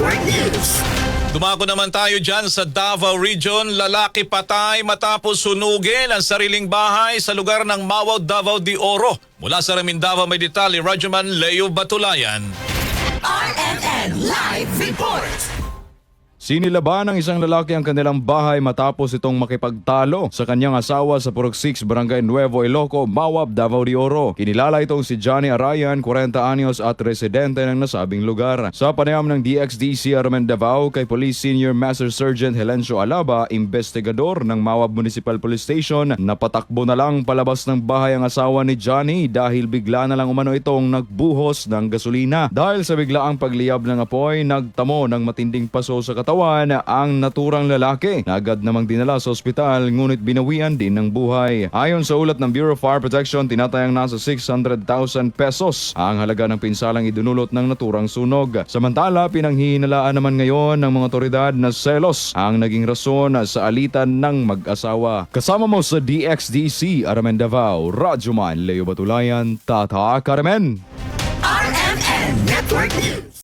Network News. Dumako naman tayo dyan sa Davao Region. Lalaki patay matapos sunugin ang sariling bahay sa lugar ng Mawaw, Davao de Oro. Mula sa Ramindawa may detalye, Rajaman Leo Batulayan. RMN Live Report. Sinilaban ng isang lalaki ang kanilang bahay matapos itong makipagtalo sa kanyang asawa sa Purok 6, Barangay Nuevo Iloco, Mawab, Davao de Oro. Kinilala itong si Johnny Arayan, 40 anyos at residente ng nasabing lugar. Sa panayam ng DXDC Armen Davao kay Police Senior Master Sergeant Helencio Alaba, investigador ng Mawab Municipal Police Station, napatakbo na lang palabas ng bahay ang asawa ni Johnny dahil bigla na lang umano itong nagbuhos ng gasolina. Dahil sa biglaang pagliyab ng apoy, nagtamo ng matinding paso sa katawan ang naturang lalaki. Agad namang dinala sa ospital ngunit binawian din ng buhay. Ayon sa ulat ng Bureau of Fire Protection, tinatayang nasa 600,000 pesos ang halaga ng pinsalang idunulot ng naturang sunog. Samantala, pinanghihinalaan naman ngayon ng mga otoridad na selos ang naging rason sa alitan ng mag-asawa. Kasama mo sa DXDC, Aramen Davao, Radyo Man, Leo Batulayan, Tata Carmen. RMN Network News.